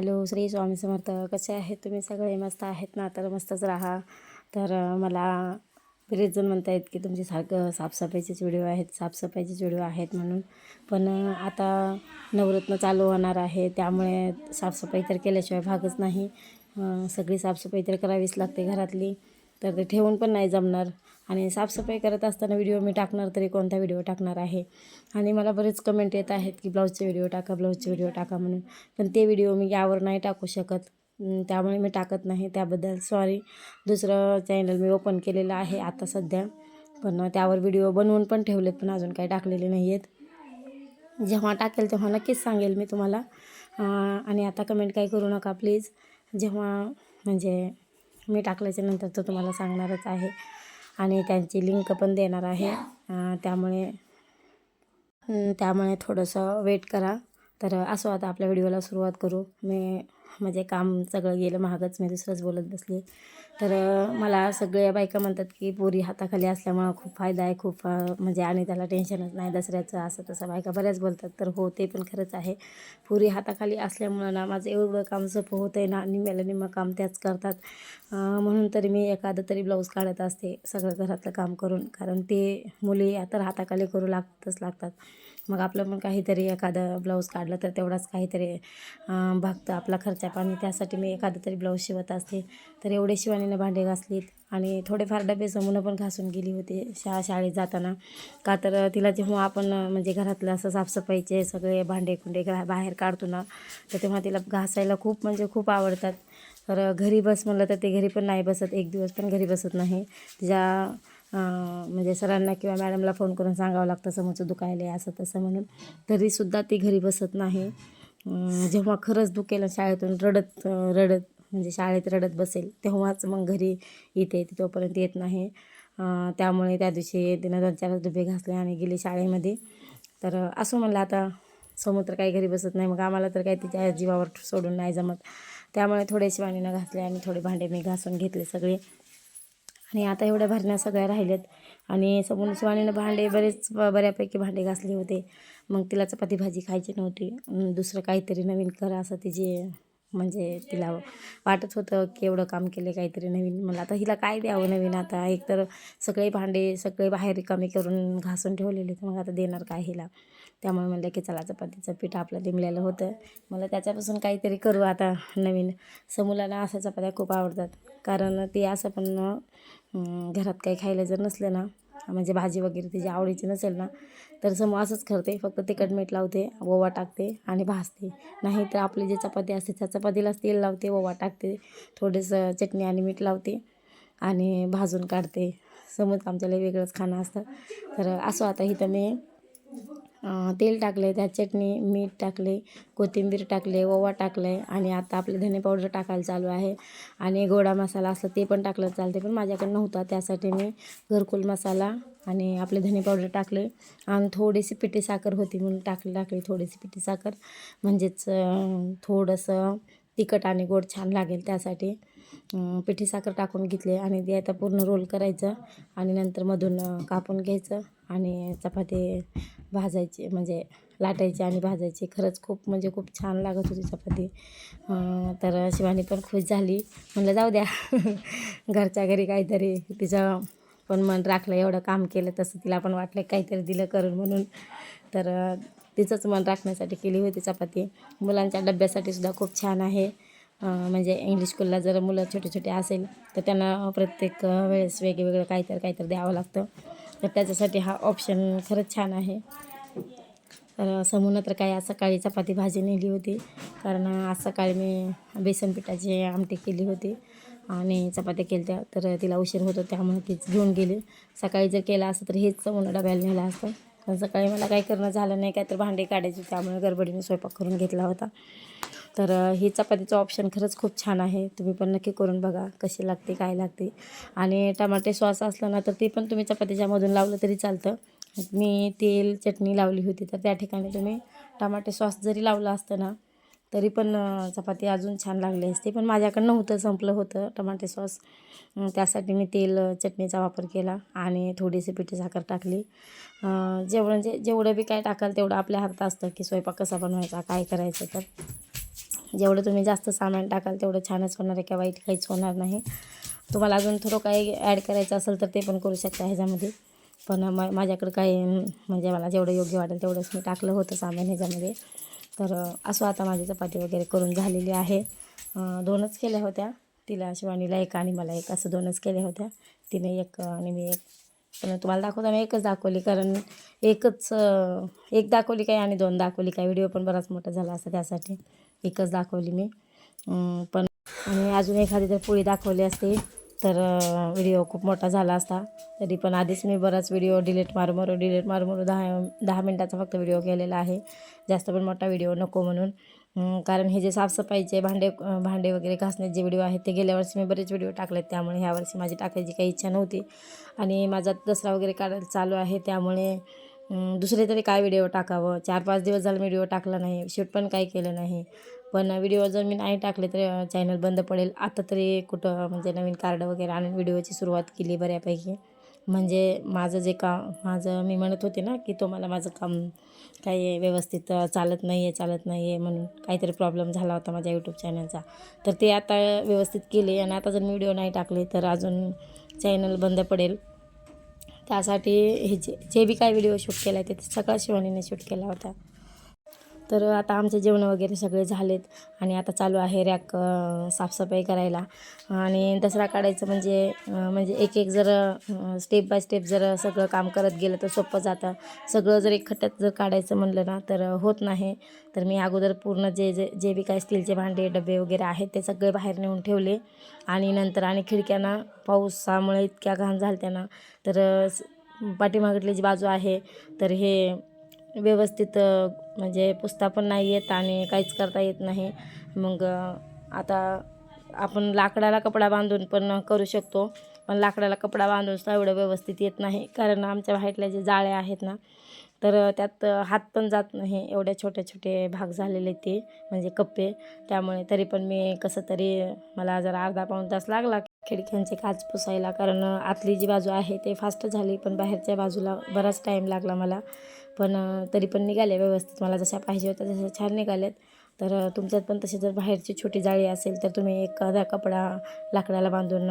Hello Shri Swami Samarth. कसे आहेत तुम्ही? सगळे मस्त आहेत ना? तर मस्तच राहा. तर मला बरेच जण म्हणत आहेत की तुमचे सारखं साफसफाईचेच व्हिडिओ आहेत साफसफाईचेच व्हिडिओ आहेत म्हणून. पण आता नवरत्न चालू होणार आहे. त्यामुळे साफसफाई तर केल्याशिवाय भागच नाही. सगळी साफसफाई तर करावीच लागते घरातली. तर ते ठेवून पण नाही जमणार. आणि साफसफाई करत असताना व्हिडिओ मी टाकणार तरी कोणता व्हिडिओ टाकणार आहे? आणि मला बरेच कमेंट येत आहेत की ब्लाऊजचे व्हिडिओ टाका ब्लाऊजचे व्हिडिओ टाका म्हणून. पण ते व्हिडिओ मी यावर नाही टाकू शकत. त्यामुळे मी टाकत नाही. त्याबद्दल सॉरी दुसरं चॅनल मी ओपन केलेलं आहे आता सध्या. पण त्यावर व्हिडिओ बनवून पण ठेवलेत पण अजून काही टाकलेले नाही आहेत जेव्हा टाकेल तेव्हा नक्कीच सांगेल मी तुम्हाला. आणि आता कमेंट काही करू नका प्लीज जेव्हा म्हणजे मी टाकल्याच्या नंतर तर तुम्हाला सांगणारच आहे. आणि त्यांची लिंक पण देणार आहे. त्यामुळे त्यामुळे थोडंसं वेट करा. तर असो आता आपल्या व्हिडिओला सुरुवात करू. मी म्हणजे काम सगळं गेलं महागच मी दुसरंच बोलत बसले. तर मला सगळ्या बायका म्हणतात की पोरी हाताखाली असल्यामुळं खूप फायदा आहे खूप म्हणजे आणि त्याला टेन्शनच नाही दसऱ्याचं असं तसं बायका बऱ्याच बोलतात. तर हो ते पण खरंच आहे. पुरी हाताखाली असल्यामुळं ना माझं एवढं काम सोपं होतं आहे ना निम्म्याला निम्मं काम त्याच करतात. म्हणून तरी मी एखादं तरी ब्लाऊज काढत असते सगळं घरातलं काम करून. कारण ते मुली तर हाताखाली करू लागतच लागतात. मग आपलं पण काहीतरी एखादं ब्लाऊज काढलं तर तेवढाच काहीतरी भागतं आपला खर्च पाणी त्यासाठी मी एखादं तरी ब्लाऊज शिवत असते. तर एवढे शिवानीनं भांडे घासलीत. आणि थोडेफार डबे समून पण घासून गेली होती शा शाळेत जाताना. का तर तिला जेव्हा आपण म्हणजे घरातलं असं साफसफाईचे सगळे भांडे कुंडे घरा बाहेर काढतो ना तर तेव्हा तिला घासायला खूप म्हणजे खूप आवडतात. तर घरी बस म्हणलं तर ते घरी पण नाही बसत. एक दिवस पण घरी बसत नाही. तिच्या म्हणजे सरांना किंवा मॅडमला फोन करून सांगावं लागतं समोरचं दुखायला आहे असं तसं म्हणून. तरीसुद्धा ती घरी बसत नाही. जेव्हा खरंच दुखेल शाळेतून रडत रडत म्हणजे शाळेत रडत बसेल तेव्हाच मग घरी येते ती तोपर्यंत येत नाही. त्यामुळे त्या दिवशी तिनं दोन चार डबे घासले आणि गेली शाळेमध्ये. तर असं म्हणलं आता समुद्र काही घरी बसत नाही मग आम्हाला तर काही तिच्या जीवावर सोडून नाही जमत. त्यामुळे थोडे शिवानीनं घासले आणि थोडे भांडे मी घासून घेतले सगळे. आणि आता एवढ्या भरण्या सगळ्या राहिल्यात. आणि समोर सुवाणीनं भांडे बरेच ब- बऱ्यापैकी भांडे घासले होते. मग तिला चपाती भाजी खायची नव्हती. दुसरं काहीतरी नवीन करा असं तिचे म्हणजे तिला वाटत होतं की एवढं काम केले काहीतरी नवीन. मला आता हिला काय द्यावं नवीन आता? एकतर सगळे भांडे सगळे बाहेर रिकामे करून घासून ठेवलेले मग आता देणार काय हिला? त्यामुळे म्हणलं की चला चपातीचं पीठ आपलं लिमलेलं होतं. मला त्याच्यापासून काहीतरी करू आता नवीन. समूलाला अशा चपात्या खूप आवडतात. कारण ती असं पण घरात काही खायला जर नसलं ना म्हणजे भाजी वगैरे तिची आवडीची नसेल ना तर समोर असंच करते. फक्त तिखट मीठ लावते ओवा टाकते आणि भाजते. नाही तर आपली जी चपाती असते त्या चपातीलाच तेल लावते ओवा टाकते थोडंसं चटणी आणि मीठ लावते आणि भाजून काढते. समज आमच्याला वेगळंच खाणं असतं. तर असं आता इथं मी तेल टाकले त्यात चटणी मीठ टाकले कोथिंबीर टाकले ओवा टाकले आणि आता आपले धने पावडर टाकायला चालू आहे. आणि गोडा मसाला असला ते पण टाकलं चालते पण माझ्याकडे नव्हता. त्यासाठी मी घरकुल मसाला आणि आपले धने पावडर टाकले आणि थोडीशी पिठी साखर होती म्हणून टाकली टाकली थोडीशी पिठी साखर. म्हणजेच थोडंसं तिखट आणि गोड छान लागेल त्यासाठी. पिठी साखर टाकून घेतली आणि ते आता पूर्ण रोल करायचं आणि नंतर मधून कापून घ्यायचं आणि चपाती भाजायची म्हणजे लाटायची आणि भाजायची. खरंच खूप म्हणजे खूप छान लागत होती चपाती. तर शिवानी पण खुश झाली. म्हणलं जाऊ द्या. घरच्या घरी काहीतरी तिचं पण मन राखलं एवढं काम केलं तसं तिला पण वाटलं काहीतरी दिलं करून म्हणून. तर तिचंच मन राखण्यासाठी केली होती चपाती. मुलांच्या डब्यासाठी सुद्धा खूप छान आहे. म्हणजे इंग्लिश स्कूलला जर मुलं छोटे छोटे असेल तर त्यांना प्रत्येक वेळेस वेगवेगळं काहीतरी काहीतरी द्यावं लागतं. तर त्याच्यासाठी हा ऑप्शन खरंच छान आहे. तर समून तर काय आज सकाळी चपाती भाजी नेली होती. कारण आज सकाळी मी बेसन पिठाची आमटी केली होती. आणि चपात्या केल्या तर तिला उशीर होतो त्यामुळे तीच घेऊन गेली. सकाळी जर केलं असतं तर हेच समून डब्याला नेलं असतं. पण सकाळी मला काही करणं झालं नाही काय तर भांडे काढायचे त्यामुळे गडबडीने स्वयंपाक करून घेतला होता. तर ही चपातीचं ऑप्शन खरंच खूप छान आहे. तुम्ही पण नक्की करून बघा कशी लागते काय लागते. आणि टमाटे सॉस असलं ना तर ते पण तुम्ही चपातीच्यामधून लावलं तरी चालतं. मी तेल चटणी लावली होती तर त्या ठिकाणी तुम्ही टमाटे सॉस जरी लावलं असतं ना तरी पण चपाती अजून छान लागली असते. पण माझ्याकडं नव्हतं संपलं होतं टमाटे सॉस. त्यासाठी मी तेल चटणीचा वापर केला आणि थोडीशी पिठी साखर टाकली. जेवढं जे जेवढं बी काय टाकाल तेवढं आपल्या हातात असतं की स्वयंपाक कसा बनवायचा काय करायचं तर. जेवढं तुम्ही जास्त सामान टाकाल तेवढं छानच होणार आहे किंवा वाईट काहीच होणार नाही. तुम्हाला अजून थोडं काही ॲड करायचं असेल तर ते पण करू शकता ह्याच्यामध्ये. पण म माझ्याकडं काही म्हणजे मला जेवढं योग्य वाटेल तेवढंच मी टाकलं होतं सामान ह्याच्यामध्ये. तर असं आता माझी चपाती वगैरे करून झालेली आहे. दोनच केल्या होत्या. तिला शिवानीला एक आणि मला एक असं दोनच केल्या होत्या. तिने एक आणि मी एक. पण तुम्हाला दाखवताना एकच दाखवली कारण एकच एक दाखवली काय आणि दोन दाखवली काय. व्हिडिओ पण बराच मोठा झाला असता त्यासाठी. एकच दाखवली मी. पण आणि अजून एखादी जर पोळी दाखवली असती तर व्हिडिओ खूप मोठा झाला असता. तरी पण आधीच मी बराच व्हिडिओ डिलीट मारू मारू डिलीट मारू मारू दहा दहा मिनटाचा फक्त व्हिडिओ केलेला आहे. जास्त पण मोठा व्हिडिओ नको म्हणून. कारण हे जे साफसफाईचे भांडे भांडे वगैरे घासण्याचे जे व्हिडिओ आहेत ते गेल्या वर्षी मी बरेच व्हिडिओ टाकलेत. त्यामुळे ह्या वर्षी माझी टाकायची काही इच्छा नव्हती. आणि माझा दसरा वगैरे काढायला चालू आहे त्यामुळे दुसरे तरी काय व्हिडिओ टाकावं? चार पाच दिवस झालं व्हिडिओ टाकला नाही. शूट पण काही केलं नाही. पण व्हिडिओ जर मी नाही टाकले तर चॅनल बंद पडेल. आता तरी कुठं म्हणजे नवीन कार्ड वगैरे आणून व्हिडिओची सुरुवात केली बऱ्यापैकी. म्हणजे माझं जे काम माझं मी म्हणत होते ना की तुम्हाला माझं काम काही व्यवस्थित चालत नाही आहे चालत नाही आहे म्हणून काहीतरी प्रॉब्लेम झाला होता माझ्या यूट्यूब चॅनलचा तर ते आता व्यवस्थित केले आणि आता जर मी व्हिडिओ नाही टाकले तर अजून चॅनल बंद पडेल. त्यासाठी हे जे जे बी काय व्हिडिओ शूट केला आहे ते सगळा शिवानीने शूट केला होता. तर आता आमचे जेवण वगैरे सगळे झालेत आणि आता चालू आहे रॅक साफसफाई करायला. आणि दसरा काढायचं म्हणजे म्हणजे एक एक जर स्टेप बाय स्टेप जर सगळं काम करत गेलं तर सोपं जातं. सगळं जर एक खट्ट्यात जर काढायचं म्हणलं ना तर होत नाही. तर मी अगोदर पूर्ण जे जे जे बी काय स्टीलचे भांडे डबे वगैरे आहेत ते सगळे बाहेर नेऊन ठेवले. आणि नंतर आणि खिडक्यांना पावसामुळे इतक्या घाण झाल्या ना तर पाठीमागटली जी बाजू आहे तर हे व्यवस्थित म्हणजे पुसता पण नाही येत आणि काहीच करता येत नाही. मग आता आपण लाकडाला कपडा बांधून पण करू शकतो पण लाकडाला कपडा बांधून सुद्धा एवढं व्यवस्थित येत नाही. कारण आमच्या बाहेरल्या जे जाळे आहेत ना तर त्यात हात पण जात नाही. एवढे छोटे छोटे भाग झालेले ते म्हणजे कप्पे. त्यामुळे तरी पण मी कसं तरी मला जरा अर्धा पाऊण तास लागला खिडक्यांचे काच पुसायला कारण आतली जी बाजू आहे ते फास्ट झाली पण बाहेरच्या बाजूला बराच टाईम लागला मला. पण तरी पण निघाले व्यवस्थित. मला जशा पाहिजे होत्या तशा छान निघाल्यात तर तुमच्यात पण तशी जर बाहेरची छोटी जाळी असेल तर तुम्ही एखादा कपडा लाकडाला बांधून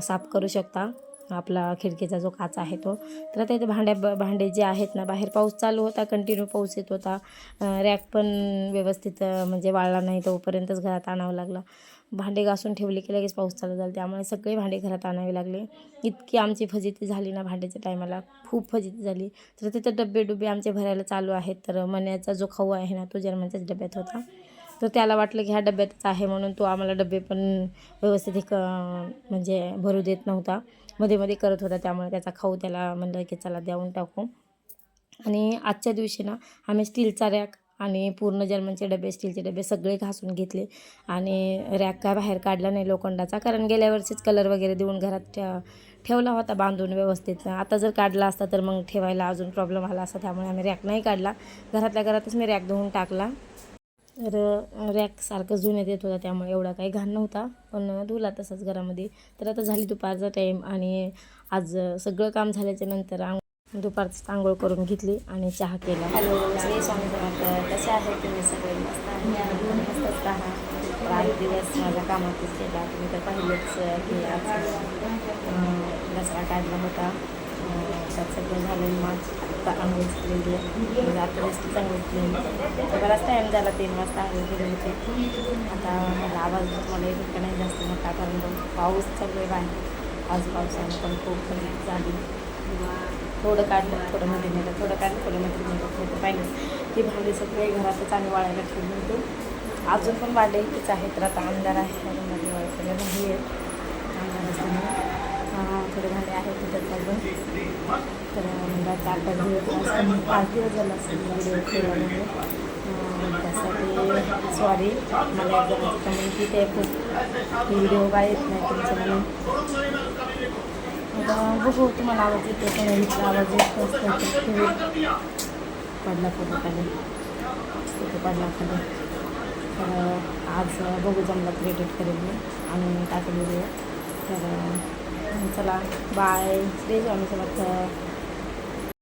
साफ करू शकता. आपला खिडकीचा जो काच आहे तो. तर आता इथे भांड्या ब- भांडे जे आहेत ना बाहेर पाऊस चालू होता कंटिन्यू पाऊस येत होता. रॅक पण व्यवस्थित म्हणजे वाळला नाही तोपर्यंतच घरात आणावं लागला. भांडे घासून ठेवले की लगेच पाऊस चालू झाला. त्यामुळे सगळे भांडे घरात आणावे लागले. इतकी आमची फजिती झाली ना भांड्याच्या टायमाला. खूप फजिती झाली. तर तिथं डबे डुबे आमचे भरायला चालू आहेत. तर मण्याचा जो खाऊ आहे ना तो जर्मनच्याच डब्यात होता. तर त्याला वाटलं की ह्या डब्यातच आहे म्हणून तो आम्हाला डबे पण व्यवस्थित एक म्हणजे भरू देत नव्हता. मध्ये मध्ये करत होता. त्यामुळे त्याचा खाऊ त्याला म्हणलं की चला देऊन टाकू. आणि आजच्या दिवशी ना आम्ही स्टीलचा रॅक आणि पूर्ण जर्मनचे डबे स्टीलचे डबे सगळे घासून घेतले. आणि रॅक काय बाहेर काढला नाही लोखंडाचा कारण गेल्या वर्षीच कलर वगैरे देऊन घरात ठेवला होता बांधून व्यवस्थित. आता जर काढला असता तर मग ठेवायला अजून प्रॉब्लेम आला असता त्यामुळे आम्ही रॅक नाही काढला. घरातल्या घरातच मी रॅक धुवून टाकला. तर रॅक सारखं जुन्यात येत होता त्यामुळे एवढा काही घाण नव्हता. पण धुला तसाच घरामध्ये. तर आता झाली दुपारचा टाईम आणि आज सगळं काम झाल्याच्यानंतर आंघोळ दुपारचं आंघोळ करून घेतली आणि चहा केला. हॅलो श्री स्वामी समर्थ. कसे आहे तुम्ही सगळे? मस्त मस्तच राहा आठ दिवस माझ्या कामातच केला तुम्ही तर पाहिलेच की आज दसरा काढला होता. त्यात सगळं झालं. माझ आता आंघोळ केलेली आहे म्हणजे आता रेस्ट चांगली केली तर बराच टाईम झाला तीन वाजता आंघोळ केली होती आता मला आवाज मला येत का नाही जास्त मोठा कारण पाऊस चालू आहे बाहेर आज पावसानं पण खूप फजिती झाली थोडं काढलं थोडं मध्ये नेलं थोडं काढलं थोडं मध्ये नेलं थोडं पाहिलं ती भांडी सगळे घरातच आम्ही वाळायला ठेवली होती अजून पण वाढले इथेच आहेत तर आता आमदार आहे आमदारमध्ये वाळायला नाही आहेत आमदार असल्यामुळे थोडे भांडे आहेत तिथं तर मला चार पाच दिवस पाच दिवस झाला असेल व्हिडिओ केल्यामुळे त्यासाठी सॉरी मला एकदा माझी कम्युनिटी ते खूप व्हिडिओ काय येत नाही तुमचं म्हणून आता बघू तुम्हाला आवाज येतो पण इथला आवाज येत असतो पडला फोटो खाली. फोटो पडला खाली. तर आज बघू जमला तर करेल मी. आणि टाकेल व्हिडिओ तर चला बाय श्री स्वामी समर्थ.